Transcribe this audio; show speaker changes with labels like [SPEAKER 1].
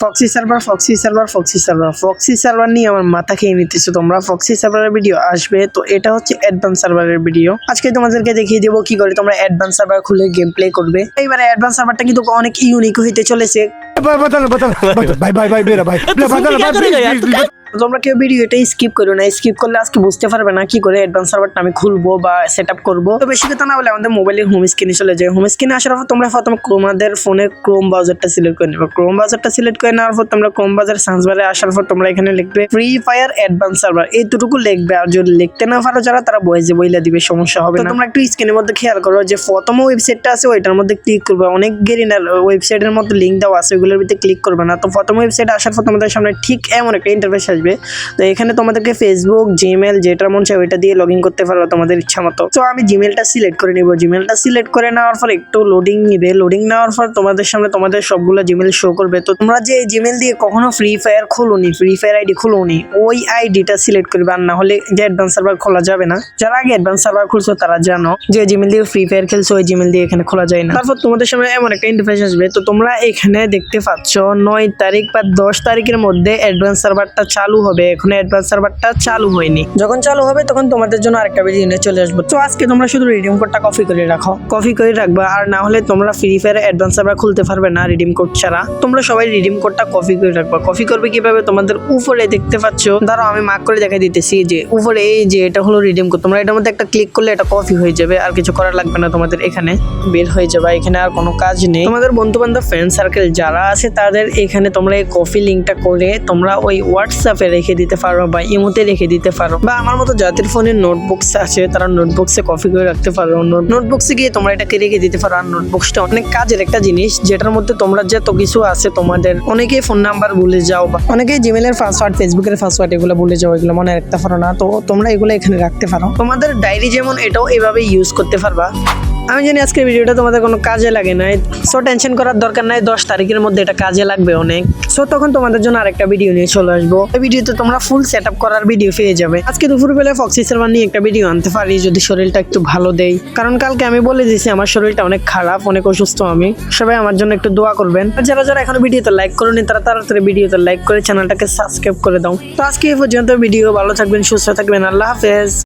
[SPEAKER 1] Foxy server foxy server foxy server foxy server নিয়ে আমার মাথা খেয়ে নিতেছো তোমরা। ফক্সি সার্ভারের ভিডিও আসবে। তো এটা হচ্ছে অ্যাডভান্স সার্ভারের ভিডিও আজকে তোমাদেরকে দেখিয়ে দেবো কি করে তোমরা অ্যাডভান্স সার্ভার খুলে গেম প্লে করবে। এইবারে অ্যাডভান্স সার্ভারটা কিন্তু অনেক ইউনিক হইতে চলেছে। তোমরা কেউ ভিডিও ভিডিওটা স্কিপ করো না। স্কিপ করলে আজকে বুঝতে পারবে না কি করে অ্যাডভান্স সার্ভারটা আমি খুলবো বা সেট আপ করব। তো বেশি কথা না বলে আমাদের মোবাইলের হোম স্ক্রিনে চলে যায় হোম স্ক্রিনে আসার পর তোমরা প্রথমে তোমাদের ফোনের ক্রোম বাজারটা সিলেক্ট করে নেবে। ক্রোম বাজারটা সিলেক্ট করে নেওয়ার পর তোমরা ক্রোম বাজার সার্চ বারে আসার পর তোমরা এখানে লিখবে ফ্রি ফায়ার অ্যাডভান্স সার্ভার এই দুটুকু লিখবে। আর যদি লিখতে না পারো যারা তারা বয়েজে বইলা দিবে সমস্যা হবে না। তোমরা একটু স্ক্রিনের মধ্যে খেয়াল করো যে প্রথম ওয়েবসাইটটা আছে ওইটার মধ্যে ক্লিক করবে। অনেক গেরিনার ওয়েবসাইটের মধ্যে লিঙ্ক দেওয়া আছে ওইগুলোর ভিতরে ক্লিক করবে না। তো প্রথম ওয়েবসাইট আসার পর তোমাদের সামনে ঠিক এমন একটা ইন্টারফেস আসবে তো এখানে তোমাদেরকে ফেসবুক জিমেল যেটা মন চায় ওইটা দিয়ে লগ ইন করতে পারো তোমাদের ইচ্ছা মতো। তো আমি জিমেলটা সিলেক্ট করে নিব। জিমেলটা সিলেক্ট করে নেওয়ার পর একটু লোডিং নিবে। লোডিং নেওয়ার পর তোমাদের সামনে তোমাদের সবগুলো জিমেল শো করবে। তো তোমরা যে জিমেল দিয়ে কখনো ফ্রি ফায়ার খোলোনি ফ্রি ফায়ার আইডি খোলোনি, ওই আইডিটা সিলেক্ট করবে। আর না হলে যে অ্যাডভান্স সার্ভার খোলা যাবে না। যারা আগে অ্যাডভান্স সার্ভার খুলছো তারা জানো যে জিমেল দিয়ে ফ্রি ফায়ার খেলছো, ওই জিমেল দিয়ে এখানে খোলা যায় না। তারপর তোমাদের সামনে এমন একটা ইন্টারফেস আসবে। তো তোমরা এখানে দেখতে পাচ্ছ নয় তারিখ বা দশ তারিখের মধ্যে অ্যাডভান্স সার্ভারটা চালু হবে, এখন অ্যাডভান্স সার্ভারটা চালু হয়নি। যখন চালু হবে, তখন তোমাদের জন্য আরেকটা ভিডিও নিয়ে চলে আসব। তো আজকে তোমরা শুধু রিডিম কোডটা কপি করে রাখো। কপি করে রাখবা, আর না হলে তোমরা ফ্রি ফায়ার অ্যাডভান্স সার্ভার খুলতে পারবে না রিডিম কোড ছাড়া। তোমরা সবাই রিডিম কোডটা কপি করে রাখবা। কপি করবে কীভাবে? তোমাদের উপরে দেখতে পাচ্ছ। ধরো, আমি মার্ক করে দেখাই দিতেছি যে, উপরে এই যে, এটা হলো রিডিম কোড তোমরা এটার মধ্যে একটা ক্লিক করলে এটা কপি হয়ে যাবে, আর কিছু করার লাগবে না তোমাদের এখানে। বের হয়ে যাবে, এখানে আর কোনো কাজ নেই। তোমাদের বন্ধু বান্ধব ফ্রেন্ড সার্কেল যারা আছে, তাদের এখানে তোমরা এই কপি লিঙ্কটা করে তোমরা ওই হোয়াটসঅ্যাপে রেখে দিতে পারো বা ইমোতে রেখে দিতে পারো বা আমার মতো যাদের ফোনে নোটবুকস আছে, তারা নোটবুকসে কপি করে রাখতে পারো। নোটবুকসে গিয়ে তোমরা এটাকে রেখে দিতে পারো। আর নোটবুকসটা অনেক কাজের একটা জিনিস, যেটার মধ্যে তোমরা যত কিছু আছে তোমাদের অনেকেই ফোন নাম্বার ভুলে যাও বা অনেকেই জিমেলের পাসওয়ার্ড ফেসবুকের পাসওয়ার্ড এগুলো ভুলে যাও, এগুলো মনে রাখতে পারো না। তো তোমরা এগুলো এখানে রাখতে পারো। তোমাদের ডায়েরি যেমন এটাও এভাবে ইউজ করতে পারবা। আমি জানি আজকের ভিডিওটা তোমাদের কোনো কাজে লাগে নাই। সো টেনশন করার দরকার নাই, দশ তারিখের মধ্যে এটা কাজে লাগবে অনেক। সো তখন তোমাদের জন্য আরেকটা ভিডিও নিয়ে চলে আসব। এই ভিডিওতে তোমরা ফুল সেট আপ করার ভিডিও পেয়ে যাবে। আজকে দুপুর বেলা ফক্সি সার্ভার নিয়ে একটা ভিডিও আনতে পারি, যদি শরীরটা একটু ভালো দেই। কারণ কালকে আমি বলে দিয়েছি, আমার শরীরটা অনেক খারাপ, অনেক অসুস্থ আমি। সবাই আমার জন্য একটু দোয়া করবেন। আর যারা যারা এখনও ভিডিওতে লাইক করেনি, তারা তাড়াতাড়ি ভিডিওতে লাইক করে চ্যানেলটাকে সাবস্ক্রাইব করে দাও। তো আজকে এই পর্যন্ত ভিডিও ভালো থাকবেন, সুস্থ থাকবেন, আল্লাহ হাফেজ।